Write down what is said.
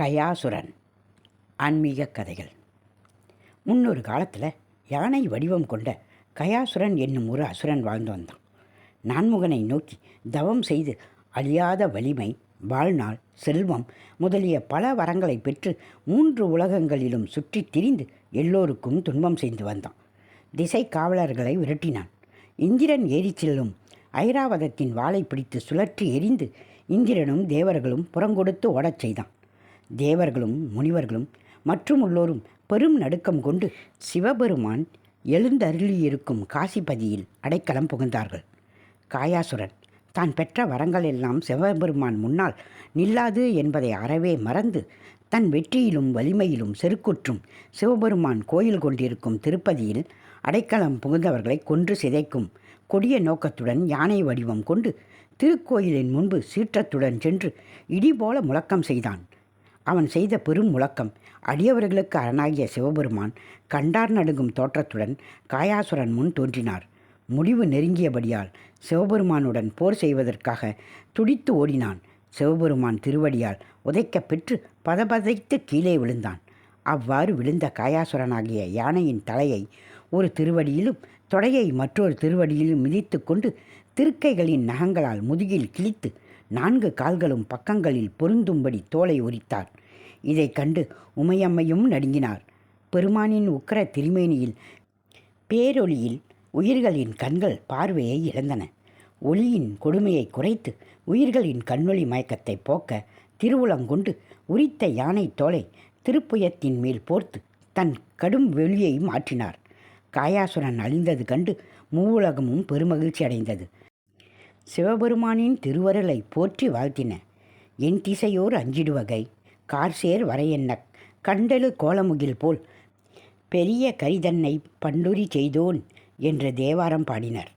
கயாசுரன். ஆன்மீக கதைகள். முன்னொரு காலத்தில் யானை வடிவம் கொண்ட கயாசுரன் என்னும் ஒரு அசுரன் வாழ்ந்து வந்தான். நான்முகனை நோக்கி தவம் செய்து அழியாத வலிமை வாழ்நாள் செல்வம் முதலிய பல வரங்களை பெற்று மூன்று உலகங்களிலும் சுற்றித் திரிந்து எல்லோருக்கும் துன்பம் செய்து வந்தான். திசை காவலர்களை விரட்டினான். இந்திரன் ஏறிச் செல்லும் ஐராவதத்தின் வாளை பிடித்து சுழற்றி எறிந்து இந்திரனும் தேவர்களும் புறங்கொடுத்து ஓடச் செய்தான். தேவர்களும் முனிவர்களும் மற்றும் உள்ளோரும் பெரும் நடுக்கம் கொண்டு சிவபெருமான் எழுந்தருளியிருக்கும் காசிபதியில் அடைக்கலம் புகுந்தார்கள். காயாசுரன் தான் பெற்ற வரங்கள் எல்லாம் சிவபெருமான் முன்னால் நில்லாது என்பதை அறவே மறந்து தன் வெற்றியிலும் வலிமையிலும் செருக்குற்றும் சிவபெருமான் கோயில் கொண்டிருக்கும் திருப்பதியில் அடைக்கலம் புகுந்தவர்களை கொன்று சிதைக்கும் கொடிய நோக்கத்துடன் யானை வடிவம் கொண்டு திருக்கோயிலின் முன்பு சீற்றத்துடன் சென்று இடிபோல முழக்கம் செய்தான். அவன் செய்த பெரும் முழக்கம். அடியவர்களுக்கு அரணாகிய சிவபெருமான் கண்டார் நடுங்கும் தோற்றத்துடன் காயாசுரன் முன் தோன்றினார். முடிவு நெருங்கியபடியால் சிவபெருமானுடன் போர் செய்வதற்காக துடித்து ஓடினான். சிவபெருமான் திருவடியால் உதைக்கப் பெற்று பதபதைத்து கீழே விழுந்தான். அவ்வாறு விழுந்த காயாசுரனாகிய யானையின் தலையை ஒரு திருவடியிலும் தொடையை மற்றொரு திருவடியிலும் மிதித்து கொண்டு திருக்கைகளின் நகங்களால் முதுகில் கிழித்து நான்கு கால்களும் பக்கங்களில் பொருந்தும்படி தோலை உரித்தார். இதைக் கண்டு உமையம்மையும் நடுங்கினார். பெருமானின் உக்கிர திருமேனியில் பேரொளியில் உயிர்களின் கண்கள் பார்வையை இழந்தன. ஒளியின் கொடுமையை குறைத்து உயிர்களின் கண்ணொளி மயக்கத்தை போக்க திருவுளங்கொண்டு உரித்த யானை தோலை திருப்புயத்தின் மேல் போர்த்து தன் கடும் வெளியை மாற்றினார். காயாசுரன் அழிந்தது கண்டு மூவுலகமும் பெருமகிழ்ச்சி அடைந்தது சிவபெருமானின் திருவருளை போற்றி வாழ்த்தின. என் திசையோர் அஞ்சிடுவகை. கார்சேர் வரையென்ன கண்டலு கோலமுகில் போல். பெரிய கரிதன்னை பண்டுரி செய்தோன் என்று தேவாரம் பாடினர்.